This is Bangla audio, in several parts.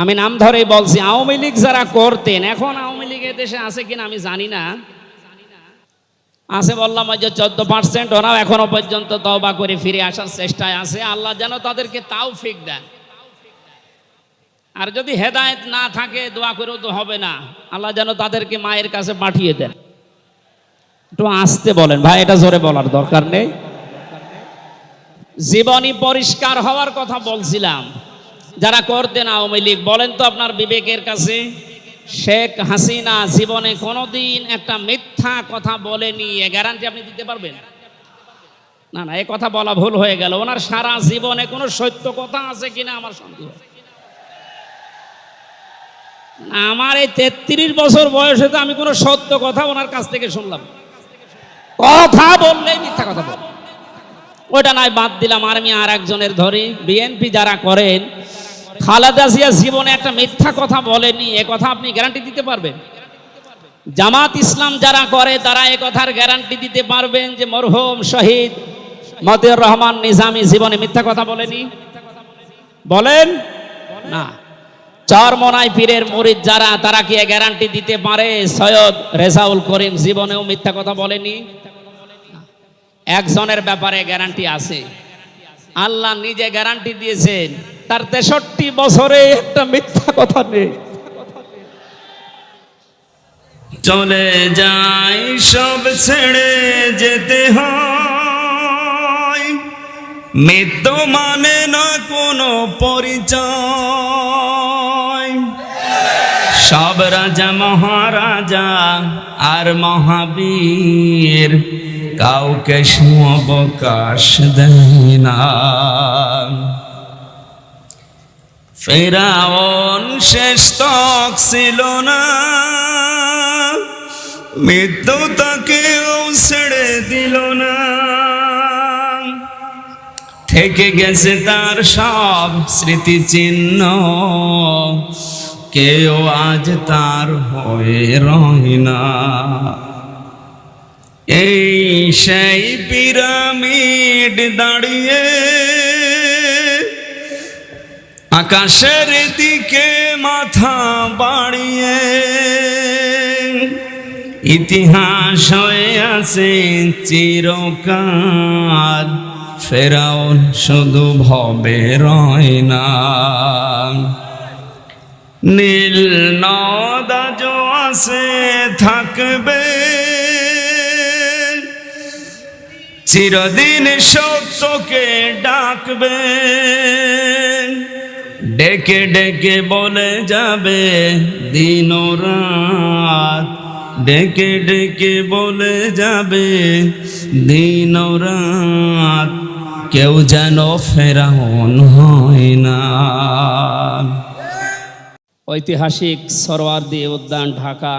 আমি নাম ধরেই বলছি, আওয়ামী লীগ যারা করতেন, এখন আওয়ামী লীগ দেশে আছে কিনা আমি জানি না। আছে বললাম যে চোদ্দ পার্সেন্ট ওরাও এখনও পর্যন্ত তওবা করে ফিরে আসার চেষ্টায় আছে। আল্লাহ যেন তাদেরকে তাও ফিক দেন। আর যদি হেদায়েত না থাকে, দোয়া করেও তো হবে না। আল্লাহ যেন তাদেরকে মায়ের কাছে পাঠিয়ে দেন। একটু আসতে বলেন, ভাই, এটা জোরে বলার দরকার নেই। জীবনী পরিষ্কার হওয়ার কথা বলছিলাম। যারা করতেন আওয়ামী লীগ, বলেন তো আপনার বিবেকের কাছে, শেখ হাসিনা জীবনে কোনোদিন একটা মিথ্যা কথা বলেনি, এ গ্যারান্টি আপনি দিতে পারবেন? না না, এ কথা বলা ভুল হয়ে গেল। ওনার সারা জীবনে কোনো সত্য কথা আছে কিনা আমার সন্দেহ। আমার এই তেত্রিশ বছর বয়সে তো আমি কোনো সত্য কথা ওনার কাছ থেকে শুনলাম। কথা বললেই মিথ্যা কথা বল। ওইটা নয়, বাদ দিলাম আর আমি আর একজনের ধরি। বিএনপি যারা করেন খালেদা জিয়া জীবনে একটা মিথ্যা কথা বলেনি, এ কথা আপনি গ্যারান্টি দিতে পারবেন? জামাত ইসলাম যারা করে, তারা এ কথার গ্যারান্টি দিতে পারবেন যে মরহুম শহীদ মতিউর রহমান নিজামী জীবনে মিথ্যা কথা বলেনি? বলেন? না। চরমনাই পীরের মরিদ যারা, তারা কি গ্যারান্টি দিতে পারে? সৈয়দ রেজাউল করিম জীবনেও মিথ্যা কথা বলেনি? একজনের ব্যাপারে গ্যারান্টি আছে। আল্লাহ নিজে গ্যারান্টি দিয়েছেন। তার তেষট্টি বছরে একটা মিথ্যা কথা নেই। চলে যাই সব ছেড়ে যেতে হয়। মৃত্যু মানে না কোনো পরিচয়। সব রাজা, মহারাজা আর মহাবীর কাউকে অবকাশ দেয় না। ফেরাউন শেষ তক ছিল না। মৃত্যু তাকেও ছেড়ে দিল না। থেকে গেছে তার সব স্মৃতিচিহ্ন। কেউ আজ তার হয়ে রয় না। এই সেই পিরামিড দাঁড়িয়ে আকাশের দিকে মাথা বাড়িয়ে। ইতিহাস হয়ে আছে চিরকাল। ফেরাউন শুধু ভবে রয় না। নীল নদাজ আছে, থাকবে। চিরদিন সত্যকে ডাকবে। ডেকে ডেকে বলে যাবে দিন রাত। ডেকে ডেকে বলে যাবে দিন রাত। কেউ যেন ফেরাউন হয় না। ঐতিহাসিক সরোয়ার্দী উদ্যান ঢাকা।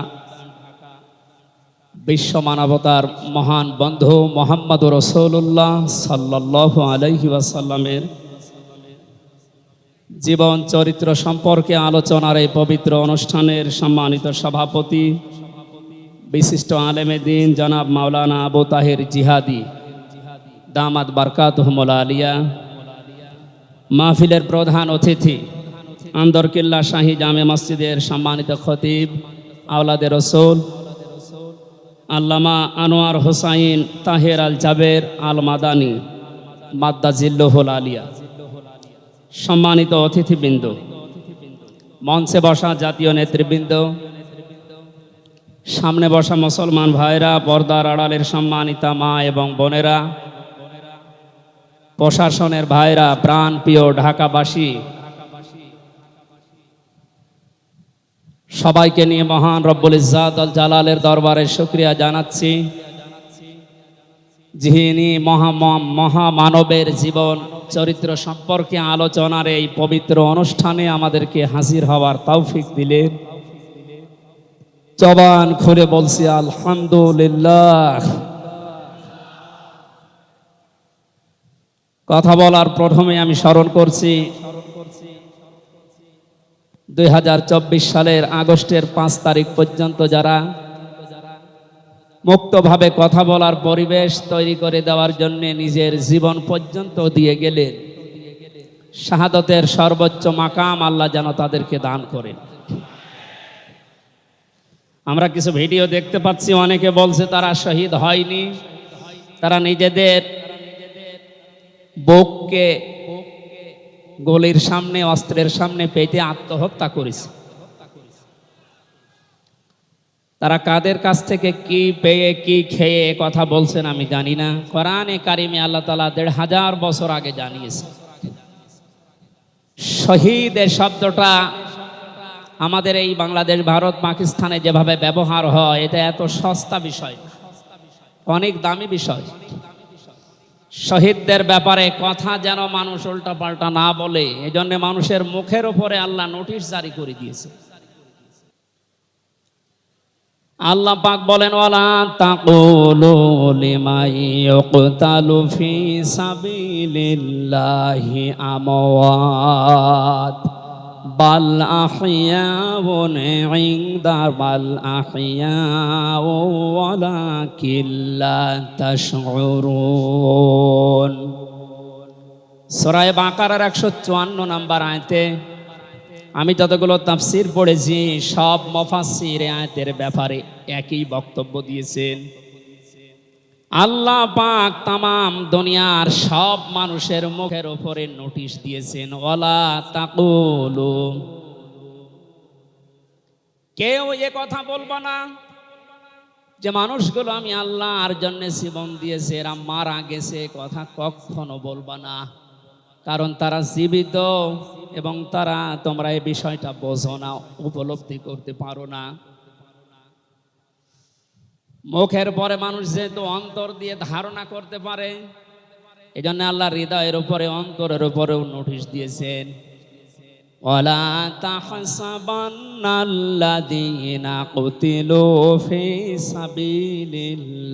বিশ্ব মানবতার মহান বন্ধু মোহাম্মদ রসৌল্লাহ সাল্লাহ আলহি ওয়াসাল্লামের জীবন, চরিত্র সম্পর্কে আলোচনার এই পবিত্র অনুষ্ঠানের সম্মানিত সভাপতি, বিশিষ্ট আলেমে দিন জনাব মাওলানা আবু তাহের জিহাদি দামাদ বারকাত হুমলা আলিয়া, মাহফিলের প্রধান অতিথি, আন্দরকিল্লা শাহী জামে মসজিদের সম্মানিত খতিব, আওলাদে রসুল, আল্লামা আনোয়ার হোসাইন তাহের আল জাবের আল মাদানি, মাদ্দা জিল্লুহুল আলিয়া। সম্মানিত অতিথিবৃন্দ, মঞ্চে বসা জাতীয় নেতৃবৃন্দ, সামনে বসা মুসলমান ভাইরা, পর্দার আড়ালের সম্মানিতা মা এবং বোনেরা, প্রশাসনের ভাইরা, প্রাণ প্রিয় ঢাকাবাসী, সবাইকে নিয়ে মহান রব্বুল আল জালালের দরবারে শুক্রিয়া জানাচ্ছি। যিনি মহা মহামানবের জীবন, চরিত্র সম্পর্কে আলোচনার এই পবিত্র অনুষ্ঠানে আমাদেরকে হাজির হওয়ার তৌফিক দিলেন। জবান খুলে বলছি, আলহামদুলিল্লাহ। কথা বলার প্রথমে আমি স্মরণ করছি, দুই হাজার চব্বিশ সালের আগস্টের পাঁচ তারিখ পর্যন্ত যারা মুক্তভাবে কথা বলার পরিবেশ তৈরি করে দেওয়ার জন্য নিজের জীবন পর্যন্ত দিয়ে গেলেন শাহাদতের সর্বোচ্চ মাকাম আল্লাহ যেন তাদেরকে দান করেন। আমরা কিছু ভিডিও দেখতে পাচ্ছি, অনেকে বলছে তারা শহীদ হয়নি। তারা নিজেদের বুককে গলির সামনে, অস্ত্রের সামনে পেতে আত্মহত্যা করেছে। তারা কাদের কাছ থেকে কি পেয়ে, কি খেয়ে কথা বলছেন আমি জানি না। কোরআনে কারিমে আল্লাহ তালা দেড় হাজার বছর আগে জানিয়েছে। শহীদ এ শব্দটা আমাদের এই বাংলাদেশ, ভারত, পাকিস্তানে যেভাবে ব্যবহার হয়, এটা এত সস্তা বিষয় অনেক দামি বিষয়। শহীদদের ব্যাপারে কথা যেন মানুষ উল্টাপাল্টা না বলে, এজন্য মানুষের মুখের উপরে আল্লাহ নোটিশ জারি করে দিয়েছে। আল্লাহ পাক বলেন, ওয়ালা তাকুলু লিমাই ইউকতালু ফি সাবিলিল্লাহি আমওয়াত। বাল আহইয়াউন ইনদা বাল আহইয়াউ ওয়ালাকিন লা তাশউরুন। সূরা বাকারার 154 নাম্বার আয়াতে আমি যতগুলো তাফসির পড়েছি, সব মফাসির আয়াতের ব্যাপারে একই বক্তব্য দিয়েছেন। আল্লাহ পাক তামাম দুনিয়ার সব মানুষের মুখের ওপরে নোটিশ দিয়েছেন ওলা তাকুলু। কেউ এ কথা বলব না যে মানুষগুলো আমি আল্লাহর জন্য জীবন দিয়েছে, এরা মারা গেছে কথা কখনো বলবা না। কারণ তারা জীবিত। এবং তারা তোমরা এই বিষয়টা বোঝো না, উপলব্ধি করতে পারো না। মুখের পরে মানুষ যেহেতু অন্তর দিয়ে ধারণা করতে পারে এই জন্য আল্লাহ হৃদয়ের উপরে, অন্তরের উপরেও নোটিশ দিয়েছেন। ওলা সাবিলিল্লাহি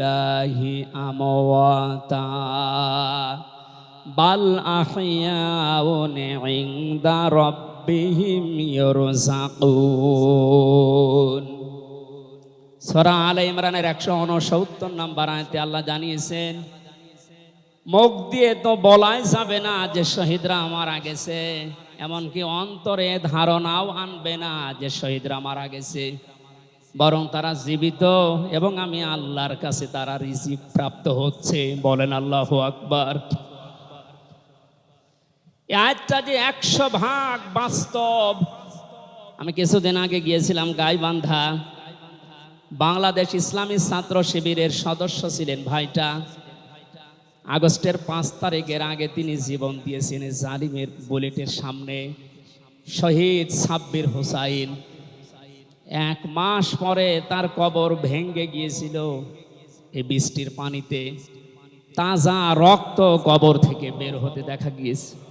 বাল আহইয়াউন ইনদা রাব্বিহিম ইরযাকুন সূরা আলে ইমরানের 169 নম্বর আয়াতে আল্লাহ জানিয়েছেন, মুখ দিয়ে তো বলাই যাবে না যে শহীদরা মারা গেছে, এমনকি অন্তরে ধারণাও আনবে না যে শহীদরা মারা গেছে। বরং তারা জীবিত এবং আমি আল্লাহর কাছে তারা রিজিক প্রাপ্ত হচ্ছে, বলেন আল্লাহ আকবার। এই যে একশো ভাগ বাস্তব। আমি কিছুদিন আগে গিয়েছিলাম গাইবান্ধা। বাংলাদেশ ইসলামী ছাত্র শিবিরের সদস্য ছিলেন ভাইটা। আগস্টের পাঁচ তারিখের আগে তিনি জীবন দিয়েছেন জালিমের বুলেটের সামনে। শহীদ সাব্বির হোসাইন। এক মাস পরে তার কবর ভেঙ্গে গিয়েছিল এই বৃষ্টির পানিতে। তাজা রক্ত কবর থেকে বের হতে দেখা গিয়েছে।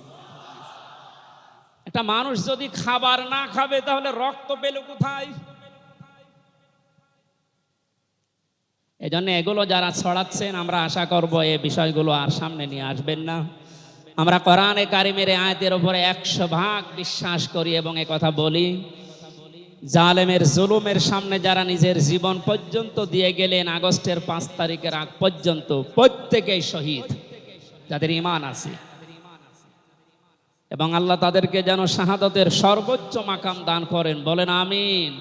একটা মানুষ যদি খাবার না খাবে, তাহলে রক্ত পেল কোথায়? এই জন্য এগুলো যারা ছড়াচ্ছেন, আমরা আশা করব এই বিষয়গুলো আর সামনে নিয়ে আসবেন না। আমরা কোরআনে কারিমের আয়াতের ওপরে একশো ভাগ বিশ্বাস করি এবং এ কথা বলি। জালেমের জুলুমের সামনে যারা নিজের জীবন পর্যন্ত দিয়ে গেলেন, আগস্টের পাঁচ তারিখের আগ পর্যন্ত প্রত্যেকেই শহীদ, যাদের ইমান আছে। এবং আল্লাহ তাদেরকে যেন শাহাদতের সর্বোচ্চ মাকাম দান করেন। বলেন আমিন।